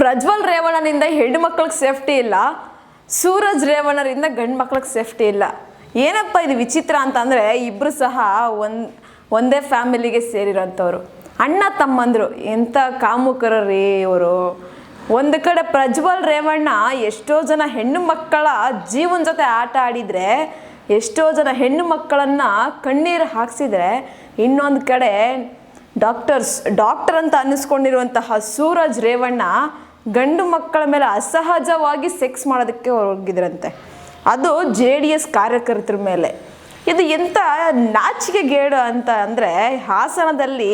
ಪ್ರಜ್ವಲ್ ರೇವಣ್ಣನಿಂದ ಹೆಣ್ಣು ಮಕ್ಳಿಗೆ ಸೇಫ್ಟಿ ಇಲ್ಲ, ಸೂರಜ್ ರೇವಣ್ಣರಿಂದ ಗಂಡು ಮಕ್ಳಿಗೆ ಸೇಫ್ಟಿ ಇಲ್ಲ. ಏನಪ್ಪ ಇದು ವಿಚಿತ್ರ ಅಂತಂದರೆ ಇಬ್ಬರು ಸಹ ಒಂದು, ಒಂದೇ ಫ್ಯಾಮಿಲಿಗೆ ಸೇರಿರೋಂಥವ್ರು. ಅಣ್ಣ ತಮ್ಮಂದರು ಎಂಥ ಕಾಮುಕರು ರೀ ಇವರು. ಒಂದು ಕಡೆ ಪ್ರಜ್ವಲ್ ರೇವಣ್ಣ ಎಷ್ಟೋ ಜನ ಹೆಣ್ಣು ಮಕ್ಕಳ ಜೀವನ ಜೊತೆ ಆಟ ಆಡಿದರೆ, ಎಷ್ಟೋ ಜನ ಹೆಣ್ಣು ಮಕ್ಕಳನ್ನು ಕಣ್ಣೀರು ಹಾಕ್ಸಿದ್ರೆ, ಇನ್ನೊಂದು ಕಡೆ ಡಾಕ್ಟರ್ಸ್, ಡಾಕ್ಟರ್ ಅಂತ ಅನ್ನಿಸ್ಕೊಂಡಿರುವಂತಹ ಸೂರಜ್ ರೇವಣ್ಣ ಗಂಡು ಮಕ್ಕಳ ಮೇಲೆ ಅಸಹಜವಾಗಿ ಸೆಕ್ಸ್ ಮಾಡೋದಕ್ಕೆ ಹೋಗಿದ್ರಂತೆ. ಅದು ಜೆ ಡಿ ಎಸ್ ಕಾರ್ಯಕರ್ತರ ಮೇಲೆ. ಇದು ಎಂಥ ನಾಚಿಕೆಗೇಡು ಅಂತ ಅಂದರೆ ಹಾಸನದಲ್ಲಿ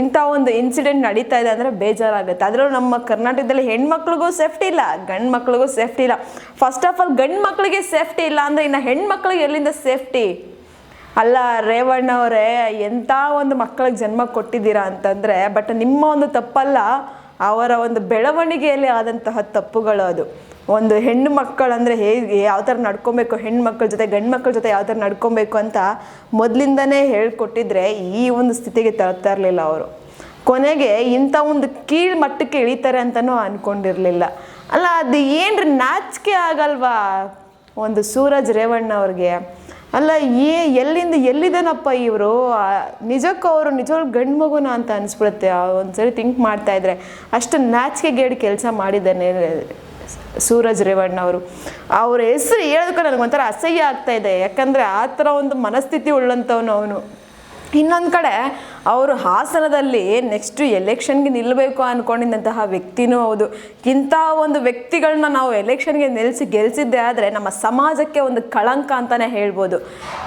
ಇಂಥ ಒಂದು ಇನ್ಸಿಡೆಂಟ್ ನಡೀತಾ ಇದೆ ಅಂದರೆ ಬೇಜಾರಾಗುತ್ತೆ. ಅದರಲ್ಲೂ ನಮ್ಮ ಕರ್ನಾಟಕದಲ್ಲಿ ಹೆಣ್ಮಕ್ಳಿಗೂ ಸೇಫ್ಟಿ ಇಲ್ಲ ಗಂಡು ಮಕ್ಳಿಗೂ ಸೇಫ್ಟಿ ಇಲ್ಲ. ಫಸ್ಟ್ ಆಫ್ ಆಲ್ ಗಂಡು ಮಕ್ಕಳಿಗೆ ಸೇಫ್ಟಿ ಇಲ್ಲ ಅಂದರೆ ಇನ್ನು ಹೆಣ್ಮಕ್ಳಿಗೆ ಎಲ್ಲಿಂದ ಸೇಫ್ಟಿ ಅಲ್ಲ ರೇವಣ್ಣ ಅವರೇ ಎಂಥ ಒಂದು ಮಕ್ಕಳಿಗೆ ಜನ್ಮ ಕೊಟ್ಟಿದ್ದೀರಾ ಅಂತಂದರೆ ಬಟ್ ನಿಮ್ಮ ಒಂದು ತಪ್ಪಲ್ಲ, ಅವರ ಒಂದು ಬೆಳವಣಿಗೆಯಲ್ಲಿ ಆದಂತಹ ತಪ್ಪುಗಳು ಅದು. ಒಂದು ಹೆಣ್ಣು ಮಕ್ಕಳಂದರೆ ಹೇಗೆ, ಯಾವ ಥರ ನಡ್ಕೊಬೇಕು, ಹೆಣ್ಣು ಮಕ್ಕಳ ಜೊತೆ, ಗಂಡು ಮಕ್ಕಳ ಜೊತೆ ಯಾವ ಥರ ನಡ್ಕೊಬೇಕು ಅಂತ ಮೊದಲಿಂದನೇ ಹೇಳ್ಕೊಟ್ಟಿದ್ರೆ ಈ ಒಂದು ಸ್ಥಿತಿಗೆ ತರ್ತಾ ಇರಲಿಲ್ಲ ಅವರು. ಕೊನೆಗೆ ಇಂಥ ಒಂದು ಕೀಳು ಮಟ್ಟಕ್ಕೆ ಇಳಿತಾರೆ ಅಂತಲೂ ಅಂದ್ಕೊಂಡಿರಲಿಲ್ಲ ಅಲ್ಲ, ಅದು ಏನ್ರಿ ನಾಚಿಕೆ ಆಗಲ್ವಾ? ಒಂದು ಸೂರಜ್ ರೇವಣ್ಣ ಅವ್ರಿಗೆ ಅಲ್ಲ, ಏ, ಎಲ್ಲಿಂದ ಎಲ್ಲಿದ್ದಾನಪ್ಪ ಇವರು? ನಿಜಕ್ಕೂ ಅವರು ನಿಜವಾಗ್ಲೂ ಗಂಡು ಮಗುನ ಅಂತ ಅನಿಸ್ಬಿಡುತ್ತೆ. ಒಂದ್ಸರಿ ಥಿಂಕ್ ಮಾಡ್ತಾ ಇದ್ರೆ. ಅಷ್ಟು ನಾಚಿಕೆಗೇಡು ಕೆಲಸ ಮಾಡಿದ್ದಾನೆ, ಸೂರಜ್ ರೇವಣ್ಣ ಅವರು ಅವ್ರ ಹೆಸರು ಹೇಳೋದಕ್ಕೆ ನನಗೆ ಒಂಥರ ಅಸಹ್ಯ ಆಗ್ತಾ ಇದೆ. ಯಾಕಂದರೆ ಆ ಥರ ಒಂದು ಮನಸ್ಥಿತಿ ಉಳ್ಳಂಥವನು ಅವನು. ಇನ್ನೊಂದು ಕಡೆ ಅವರು ಹಾಸನದಲ್ಲಿ ನೆಕ್ಸ್ಟ್ ಎಲೆಕ್ಷನ್ಗೆ ನಿಲ್ಲಬೇಕು ಅಂದ್ಕೊಂಡಿದ್ದಂತಹ ವ್ಯಕ್ತಿನೂ ಹೌದು. ಇಂಥ ಒಂದು ವ್ಯಕ್ತಿಗಳನ್ನ ನಾವು ಎಲೆಕ್ಷನ್ಗೆ ನಿಲ್ಲಿಸಿ ಗೆಲ್ಲಿಸಿದ್ದೆ ಆದರೆ ನಮ್ಮ ಸಮಾಜಕ್ಕೆ ಒಂದು ಕಳಂಕ ಅಂತಲೇ ಹೇಳ್ಬೋದು.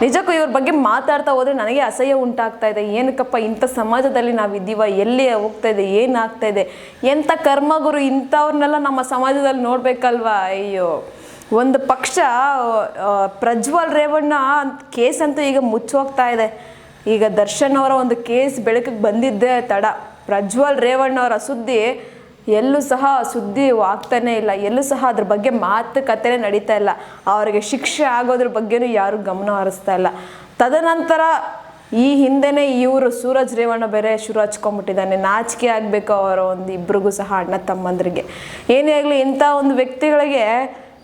ನಿಜಕ್ಕೂ ಇವ್ರ ಬಗ್ಗೆ ಮಾತಾಡ್ತಾ ಹೋದರೆ ನನಗೆ ಅಸಹ್ಯ ಉಂಟಾಗ್ತಾ ಇದೆ. ಏನಕ್ಕಪ್ಪ ಇಂಥ ಸಮಾಜದಲ್ಲಿ ನಾವು ಇದ್ದೀವ ಎಲ್ಲಿ ಹೋಗ್ತಾ ಇದೆ? ಏನಾಗ್ತಾ ಇದೆ? ಎಂಥ ಕರ್ಮಗುರು ಇಂಥವ್ರನ್ನೆಲ್ಲ ನಮ್ಮ ಸಮಾಜದಲ್ಲಿ ನೋಡಬೇಕಲ್ವಾ? ಅಯ್ಯೋ. ಒಂದು ಪಕ್ಷ ಪ್ರಜ್ವಲ್ ರೇವಣ್ಣ ಕೇಸ್ ಅಂತೂ ಈಗ ಮುಚ್ಚೋಗ್ತಾ ಇದೆ. ಈಗ ದರ್ಶನ್ ಅವರ ಒಂದು ಕೇಸ್ ಬೆಳಕಿಗೆ ಬಂದಿದ್ದೇ ತಡ. ಪ್ರಜ್ವಲ್ ರೇವಣ್ಣ ಅವರ ಸುದ್ದಿ ಎಲ್ಲೂ ಸಹ ಸುದ್ದಿ ಆಗ್ತಾನೇ ಇಲ್ಲ. ಎಲ್ಲೂ ಸಹ ಅದ್ರ ಬಗ್ಗೆ ಮಾತುಕತೆನೇ ನಡೀತಾ ಇಲ್ಲ. ಅವರಿಗೆ ಶಿಕ್ಷೆ ಆಗೋದ್ರ ಬಗ್ಗೆನೂ ಯಾರು ಗಮನ ಹರಿಸ್ತಾ ಇಲ್ಲ. ತದನಂತರ ಈ ಹಿಂದೆನೇ ಇವರು ಸೂರಜ್ ರೇವಣ್ಣ ಬೇರೆ ಶುರು ಹಚ್ಕೊಂಡ್ಬಿಟ್ಟಿದ್ದಾನೆ ನಾಚಿಕೆ ಆಗಬೇಕು ಅವರ ಒಂದು ಇಬ್ಬರಿಗೂ ಸಹ ಅಣ್ಣ ತಮ್ಮಂದ್ರಿಗೆ. ಏನೇ ಆಗಲಿ ಇಂಥ ಒಂದು ವ್ಯಕ್ತಿಗಳಿಗೆ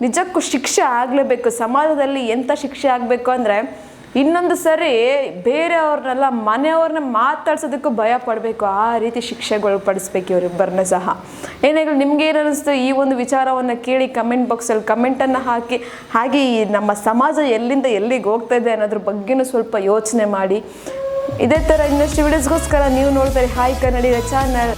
ನಿಜಕ್ಕೂ ಶಿಕ್ಷೆ ಆಗಲೇಬೇಕು. ಸಮಾಜದಲ್ಲಿ ಎಂಥ ಶಿಕ್ಷೆ ಆಗಬೇಕು ಅಂದರೆ ಇನ್ನೊಂದು ಸರಿ ಬೇರೆಯವ್ರನ್ನೆಲ್ಲ ಮನೆಯವ್ರನ್ನ ಮಾತಾಡ್ಸೋದಕ್ಕೂ ಭಯ ಪಡಬೇಕು. ಆ ರೀತಿ ಶಿಕ್ಷೆಗಳು ಪಡಿಸ್ಬೇಕು ಇವರಿಬ್ಬರನ್ನ ಸಹ. ಏನಾಗಲಿ ನಿಮ್ಗೆ ಏನು ಅನ್ನಿಸ್ತು ಈ ಒಂದು ವಿಚಾರವನ್ನು ಕೇಳಿ ಕಮೆಂಟ್ ಬಾಕ್ಸಲ್ಲಿ ಕಮೆಂಟನ್ನು ಹಾಕಿ, ಹಾಗೆ ಈ ನಮ್ಮ ಸಮಾಜ ಎಲ್ಲಿಂದ ಎಲ್ಲಿಗೆ ಹೋಗ್ತಾ ಇದೆ ಅನ್ನೋದ್ರ ಬಗ್ಗೆನೂ ಸ್ವಲ್ಪ ಯೋಚನೆ ಮಾಡಿ. ಇದೇ ಥರ ಇನ್ನಷ್ಟು ವಿಡಿಯೋಸ್ಗೋಸ್ಕರ ನೀವು ನೋಡ್ತಾರೆ ಹಾಯ್ ಕನ್ನಡಿಗ ಚಾನಲ್